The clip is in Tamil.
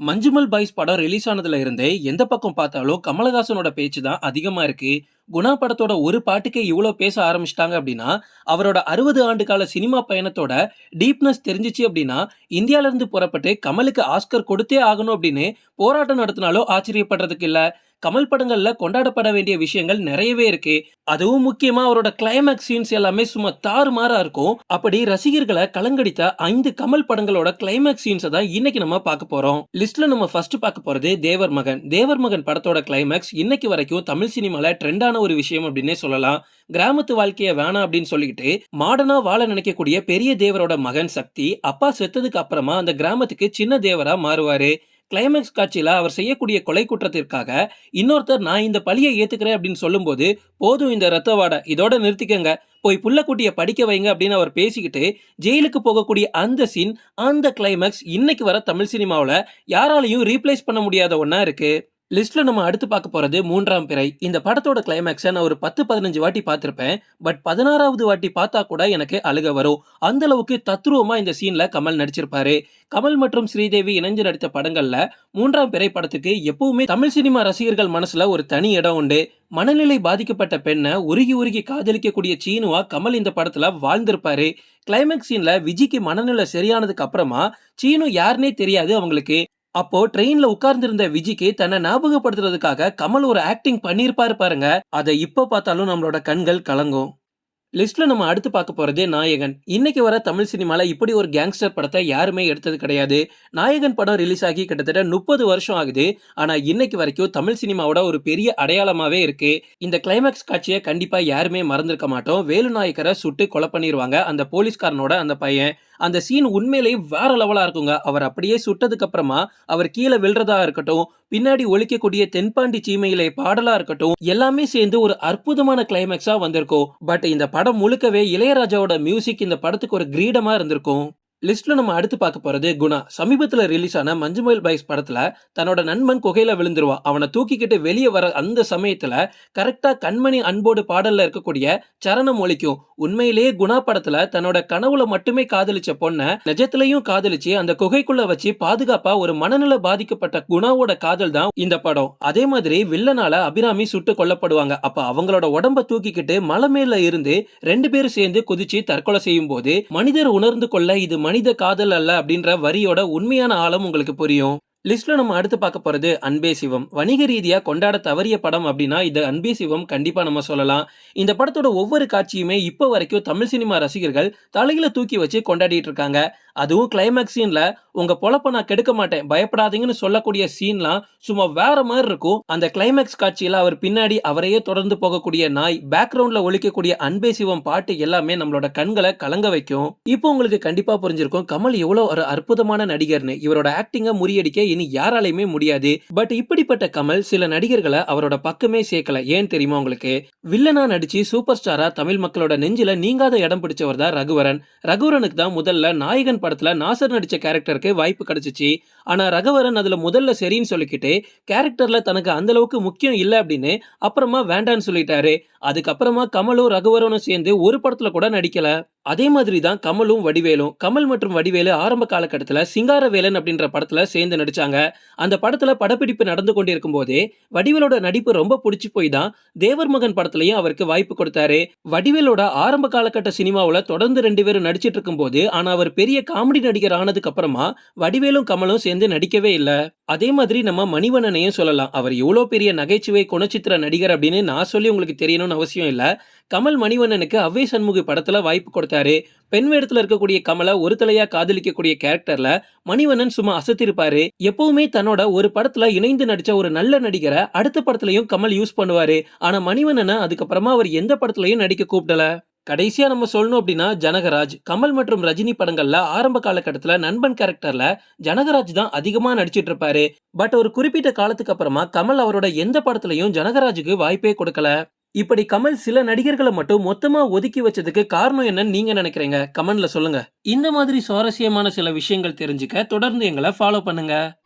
மஞ்சுமல் பாய்ஸ் படம் ரிலீஸ் ஆனதுல இருந்தே எந்த பக்கம் பார்த்தாலும் கமலஹாசனோட பேச்சு தான் அதிகமா இருக்கு. குணா படத்தோட ஒரு பாட்டுக்கே இவ்வளோ பேச ஆரம்பிச்சிட்டாங்க அப்படின்னா அவரோட அறுபது ஆண்டு கால சினிமா பயணத்தோட டீப்னஸ் தெரிஞ்சிச்சு அப்படின்னா இந்தியாலேருந்து புறப்பட்டு கமலுக்கு ஆஸ்கர் கொடுத்தே ஆகணும் அப்படின்னு போராட்டம் நடத்தினாலும் ஆச்சரியப்படுறதுக்கு இல்லை. கமல் படங்கள்ல கொண்டாடப்பட வேண்டிய விஷயங்கள் நிறையவே இருக்கு. அதுவும் முக்கியமா அவரோட கிளைமேக்ஸ் சீன்ஸ் எல்லாமே சும்மா தாறுமாறா இருக்கும். அப்படி ரசிகர்களை கலங்கடித்த ஐந்து கமல் படங்களோட கிளைமேக்ஸ் சீன்ஸை தான் இன்னைக்கு நம்ம பார்க்க போறோம். லிஸ்ட்ல நம்ம ஃபர்ஸ்ட் பார்க்க போறது தேவர் மகன். தேவர் மகன் படத்தோட கிளைமேக்ஸ் இன்னைக்கு வரைக்கும் தமிழ் சினிமால ட்ரெண்டான ஒரு விஷயம் அப்படின்னே சொல்லலாம். கிராமத்து வாழ்க்கைய வேணாம் அப்படின்னு சொல்லிக்கிட்டு மாடனா வாழ நினைக்கக்கூடிய பெரிய தேவரோட மகன் சக்தி அப்பா செத்ததுக்கு அப்புறமா அந்த கிராமத்துக்கு சின்ன தேவரா மாறுவாரு. கிளைமேக்ஸ் காட்சியில் அவர் செய்யக்கூடிய கொலை குற்றத்திற்காக இன்னொருத்தர் நான் இந்த பழியை ஏற்றுக்கிறேன் அப்படின்னு சொல்லும்போது போதும் இந்த ரத்த வாடை இதோட நிறுத்திக்கங்க. போய் புள்ளக்குட்டியை படிக்க வைங்க அப்படின்னு அவர் பேசிக்கிட்டு ஜெயிலுக்கு போகக்கூடிய அந்த சீன் அந்த கிளைமேக்ஸ் இன்னைக்கு வர தமிழ் சினிமாவில் யாராலையும் ரீப்ளேஸ் பண்ண முடியாத ஒன்றா இருக்குது லிஸ்ட்ல நம்ம அடுத்து பார்க்க போறது மூன்றாம் பிறை. இந்த படத்தோட கிளைமேக்ஸை நான் ஒரு பத்து பதினஞ்சு வாட்டி பார்த்திருப்பேன். பட் பதினாறாவது வாட்டி பார்த்தா கூட எனக்கு அழுக வரும். அந்த அளவுக்கு தத்ரூபமா இந்த சீன்ல கமல் நடிச்சிருப்பாரு. கமல் மற்றும் ஸ்ரீதேவி இணைஞ்சு நடித்த படங்கள்ல மூன்றாம் பிறை படத்துக்கு எப்பவுமே தமிழ் சினிமா ரசிகர்கள் மனசுல ஒரு தனி இடம் உண்டு. மனநிலை பாதிக்கப்பட்ட பெண்ணை உருகி உருகி காதலிக்கக்கூடிய சீனுவா கமல் இந்த படத்துல வாழ்ந்திருப்பாரு. கிளைமேக்ஸ் சீன்ல விஜிக்கு மனநிலை சரியானதுக்கு அப்புறமா சீனு யாருனே தெரியாது அவங்களுக்கு. அப்போ ட்ரெயின்ல உட்கார்ந்திருந்த விஜிக்கு தன்னை ஞாபகப்படுத்துறதுக்காக கமல் ஒரு ஆக்டிங் பண்ணியிருப்பாரு பாருங்க. அதை இப்போ பார்த்தாலும் நம்மளோட கண்கள் கலங்கும். லிஸ்ட்ல நம்ம அடுத்து பார்க்க போறதே நாயகன். இன்னைக்கு வர தமிழ் சினிமால இப்படி ஒரு கேங்ஸ்டர் படத்தை யாருமே எடுத்தது கிடையாது. நாயகன் படம் ரிலீஸ் ஆகி கிட்டத்தட்ட முப்பது வருஷம் ஆகுது. ஆனா இன்னைக்கு வரைக்கும் தமிழ் சினிமாவோட ஒரு பெரிய அடையாளமாவே இருக்கு. இந்த கிளைமேக்ஸ் காட்சியை கண்டிப்பா யாருமே மறந்திருக்க மாட்டோம். வேலு நாயக்கரை சுட்டு கொலை பண்ணிடுவாங்க அந்த போலீஸ்காரனோட அந்த பையன். அந்த சீன் உண்மையிலேயே வேற லெவலா இருக்குங்க. அவர் அப்படியே சுட்டதுக்கு அப்புறமா அவர் கீழே விழுறதா இருக்கட்டும் பின்னாடி ஒழிக்கக்கூடிய தென்பாண்டி சீமையிலே பாடலா இருக்கட்டும் எல்லாமே சேர்ந்து ஒரு அற்புதமான கிளைமேக்ஸா வந்திருக்கும். பட் இந்த படம் முழுக்கவே இளையராஜாவோட மியூசிக் இந்த படத்துக்கு ஒரு கிரீடமா இருந்திருக்கும். லிஸ்ட்ல நம்ம அடுத்து பார்க்க போறது குணா. சமீபத்தில் ரிலீஸ் ஆன மஞ்சுமயில் பைஸ் படத்துல தன்னோட நண்பன் குகையில விழுந்துருவான் அவனை தூக்கிக்கிட்டு வெளியே வர அந்த சமயத்துல கரெக்டா கண்மணி அன்போடு பாடல்ல இருக்கக்கூடிய சரணம் ஒழிக்கும் உண்மையிலேயே குணா படத்துல தன்னோட கனவுல மட்டுமே காதலிச்ச பொண்ணை நிஜத்திலையும் காதலிச்சு அந்த குகைக்குள்ள வச்சு பாதுகாப்பா ஒரு மனநல பாதிக்கப்பட்ட குணாவோட காதல் தான் இந்த படம். அதே மாதிரி வில்லனால அபிராமி சுட்டு கொல்லப்படுவாங்க. அப்ப அவங்களோட உடம்ப தூக்கிக்கிட்டு மலை மேல இருந்து ரெண்டு பேரும் சேர்ந்து குதிச்சு தற்கொலை செய்யும் போது மனிதர் உணர்ந்து கொள்ள இது மனித காதல் அல்ல அப்படின்ற வரியோட உண்மையான ஆழம் உங்களுக்கு புரியும். லிஸ்ட்ல நம்ம அடுத்து பார்க்க போறது அன்பே சிவம். வணிக ரீதியா கொண்டாட தவறிய படம் அப்படின்னா இது அன்பே சிவம் கண்டிப்பா நம்ம சொல்லலாம். இந்த படத்தோட ஒவ்வொரு காட்சியுமே இப்போ வரைக்கும் தமிழ் சினிமா ரசிகர்கள் தலையில தூக்கி வச்சு கொண்டாடிட்டு இருக்காங்க. அதுவும் கிளைமேக்ஸின்ல உங்க பொழப்ப நான் கெடுக்க மாட்டேன். பயப்படாதீங்கன்னு சொல்லக்கூடிய சீன்லாம் சும்மா வேற மாதிரி இருக்கும். அந்த கிளைமேக்ஸ் காட்சியில அவர் பின்னாடி அவரையே தொடர்ந்து போகக்கூடிய நாய் பேக்ரவுண்ட்ல ஒழிக்கக்கூடிய அன்பே சிவம் பாட்டு எல்லாமே நம்மளோட கண்களை கலங்க வைக்கும். இப்போ உங்களுக்கு கண்டிப்பா புரிஞ்சிருக்கும். கமல் எவ்வளவு ஒரு அற்புதமான நடிகர்னு. இவரோட ஆக்டிங்க முறியடிக்க இனி யாராலையுமே முடியாது. பட் இப்படிப்பட்ட கமல் சில நடிகர்களை அவரோட பக்கமே சேர்க்கல. ஏன் தெரியுமா உங்களுக்கு? வில்லனா நடிச்சு சூப்பர் ஸ்டாரா தமிழ் மக்களோட நெஞ்சில நீங்காத இடம் பிடிச்சவர் தான் ரகுவரன். ரகுவரனுக்கு தான் முதல்ல நாயகன் படத்துல நாசர் நடிச்ச கேரக்டருக்கு வாய்ப்பு கிடைச்சிச்சு. ஆனா ரகவரன் அதுல முதல்ல சரின்னு சொல்லிக்கிட்டு கேரக்டர்ல தனக்கு அந்த அளவுக்கு முக்கியம் இல்லை அப்படின்னு அப்புறமா வேண்டான்னு சொல்லிட்டாரு. அதுக்கப்புறமா கமலும் ரகுவரனும் சேர்ந்து ஒரு படத்துல கூட நடிக்கல. அதே மாதிரி தான் கமலும் வடிவேலும் கமல் மற்றும் வடிவேலு ஆரம்ப காலகட்டத்தில் சிங்காரவேலன் அப்படின்ற படத்தில் சேர்ந்து நடித்தாங்க அந்த படத்தில் படப்பிடிப்பு நடந்து கொண்டிருக்கும் போதே வடிவேலோட நடிப்பு ரொம்ப பிடிச்சி போய் தான் தேவர் மகன் படத்துலையும் அவருக்கு வாய்ப்பு கொடுத்தாரு. வடிவேலோட ஆரம்ப காலகட்ட சினிமாவில் தொடர்ந்து ரெண்டு பேரும் நடிச்சிட்டு இருக்கும்போது ஆனால் அவர் பெரிய காமெடி நடிகர் ஆனதுக்கு அப்புறமா வடிவேலும் கமலும் சேர்ந்து நடிக்கவே இல்லை. அதே மாதிரி நம்ம மணிவண்ணனையும் சொல்லலாம். அவர் எவ்வளோ பெரிய நகைச்சுவை குணச்சித்திர நடிகர் அப்படின்னு நான் சொல்லி உங்களுக்கு தெரியணும்னு அவசியம் இல்லை. கமல் மணிவண்ணனுக்கு அவ்வை சண்முகி படத்தில் வாய்ப்பு கொடுத்தாரு. பெண் வேடத்தில் இருக்கக்கூடிய கமலை ஒரு தலையா காதலிக்கக்கூடிய கேரக்டர்ல மணிவண்ணன் சும்மா அசத்திருப்பாரு. எப்பவுமே தன்னோட ஒரு படத்துல இணைந்து நடிச்ச ஒரு நல்ல நடிகரை அடுத்த படத்துலயும் கமல் யூஸ் பண்ணுவாரு. ஆனா மணிவண்ணனை அதுக்கப்புறமா அவர் எந்த படத்துலயும் நடிக்க கூப்பிடல. கடைசியா நம்ம சொல்லணும் அப்படின்னா ஜனகராஜ். கமல் மற்றும் ரஜினி படங்கள்ல ஆரம்ப காலகட்டத்துல நண்பன் கேரக்டர்ல ஜனகராஜ் தான் அதிகமா நடிச்சிட்டு இருப்பாரு. பட் ஒரு குறிப்பிட்ட காலத்துக்கு அப்புறமா கமல் அவரோட எந்த படத்துலயும் ஜனகராஜுக்கு வாய்ப்பே கொடுக்கல. இப்படி கமல் சில நடிகர்களை மட்டும் மொத்தமா ஒதுக்கி வச்சதுக்கு காரணம் என்னன்னு நீங்க நினைக்கிறீங்க? கமெண்ட்ல சொல்லுங்க. இந்த மாதிரி சுவாரஸ்யமான சில விஷயங்கள் தெரிஞ்சுக்க தொடர்ந்து எங்களை ஃபாலோ பண்ணுங்க.